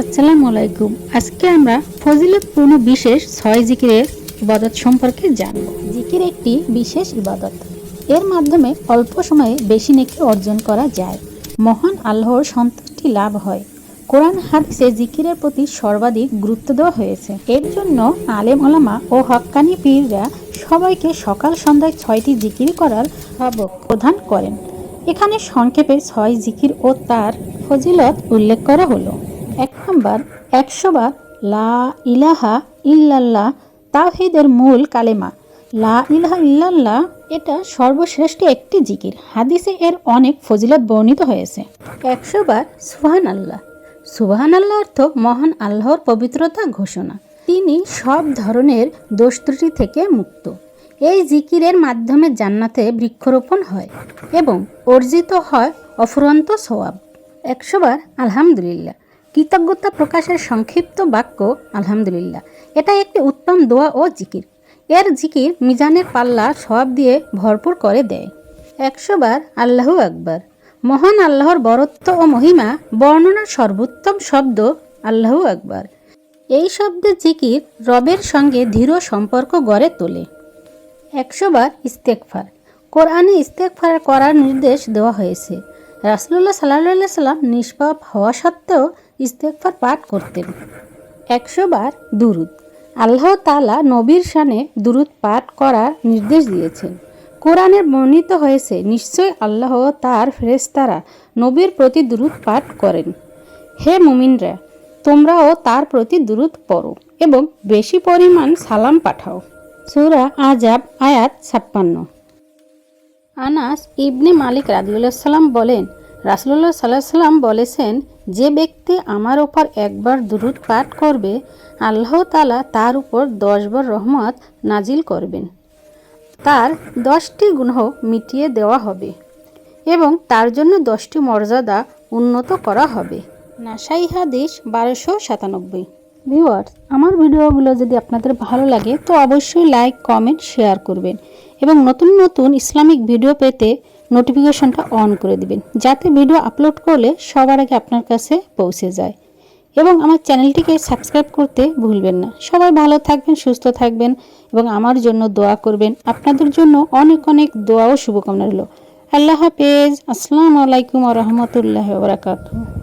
আসসালামু আলাইকুম। আজকে আমরা ফজিলতপূর্ণ বিশেষ ছয় জিকিরের ইবাদত সম্পর্কে জানব। জিকির একটি বিশেষ ইবাদত। এর মাধ্যমে অল্প সময়ে বেশি নেকি অর্জন করা যায়। মহান আল্লাহর সন্তুষ্টি লাভ হয়। কোরআন হাদিসে জিকিরের প্রতি সর্বাধিক গুরুত্ব দেওয়া হয়েছে। এর জন্য আলেম ওলামা ও হক্কানি পীররা সবাইকে সকাল সন্ধ্যায় ছয়টি জিকির করার প্রদান করেন। এখানে সংক্ষেপে ছয় জিকির ও তার ফজিলত উল্লেখ করা হলো। এক নম্বর একশো বার লা ইলাহা ইল্লাল্লাহ তাহিদের মূল কালেমা। লা ইলাহা ইল্লাল্লাহ, এটা সর্বশ্রেষ্ঠ একটি জিকির। হাদিসে এর অনেক ফজিলত বর্ণিত হয়েছে। একশো বার সুহান আল্লাহ সুবাহান আল্লাহ অর্থ মহান আল্লাহর পবিত্রতা ঘোষণা। তিনি সব ধরনের দোষ ত্রুটি থেকে মুক্ত। এই জিকিরের মাধ্যমে জান্নাতে বৃক্ষরোপণ হয় এবং অর্জিত হয় অফুরন্ত সোয়াব একশোবার আলহামদুলিল্লাহ। কৃতজ্ঞতা প্রকাশের সংক্ষিপ্ত বাক্য, আলহামদুলিল্লাহ। এটা একটি উত্তম দোয়া ও জিকির। এর জিকির মিজানের পাল্লা সব দিয়ে ভরপুর করে দেয়। একশোবার আল্লাহু আকবার। মহান আল্লাহর বরত্ব ও মহিমা বর্ণনার সর্বোত্তম শব্দ আল্লাহু আকবার। এই শব্দের জিকির রবের সঙ্গে দৃঢ় সম্পর্ক গড়ে তোলে। একশোবার ইস্তেকফার কোরআনে ইস্তেকফার করার নির্দেশ দেওয়া হয়েছে। রাসুল্লাহ সাল্লাহ সাল্লাম নিষ্পাপ হওয়া সত্ত্বেও ইস্তেকফার পাঠ করতেন। একশোবার দুরুদ। আল্লাহ তালা নবীর শানে দুরুদ পাঠ করার নির্দেশ দিয়েছেন। কোরআনে বর্ণিত হয়েছে, নিশ্চয় আল্লাহ তার ফেরেশতারা নবীর প্রতি দুরুদ পাঠ করেন। হে মুমিনরা, তোমরাও তার প্রতি দুরুদ পড়ো এবং বেশি পরিমাণ সালাম পাঠাও। সূরা আজাব আয়াত ছাপ্পান্ন। আনাস ইবনে মালিক রাদিউল্লাহ সাল্লাম বলেন রাসুল্লাহ সাল্লাহ সাল্লাম বলেছেন, যে ব্যক্তি আমার ওপর একবার দুরুদ পাঠ করবে, আল্লাহ তালা তার উপর দশবার রহমত নাজিল করবেন। তার দশটি গুণ মিটিয়ে দেওয়া হবে এবং তার জন্য দশটি মর্যাদা উন্নত করা হবে। নাসাই হাদিস বারোশো সাতানব্বই। ভিউয়ার্স, আমার ভিডিওগুলো যদি আপনাদের ভালো লাগে, তো অবশ্যই লাইক, কমেন্ট, শেয়ার করবেন। এবং নতুন নতুন ইসলামিক ভিডিও পেতে নোটিফিকেশনটা অন করে দিবেন। যাতে ভিডিও আপলোড করলে সবার আগে আপনার কাছে পৌঁছে যায়। এবং আমার চ্যানেলটিকে সাবস্ক্রাইব করতে ভুলবেন না। সবাই ভালো থাকবেন, সুস্থ থাকবেন এবং আমার জন্য দোয়া করবেন। আপনাদের জন্য অনেক অনেক দোয়া ও শুভকামনা রইল। আল্লাহ হাফেজ। আসসালামু আলাইকুম রহমতুল্লাহ বারাকাতুহ।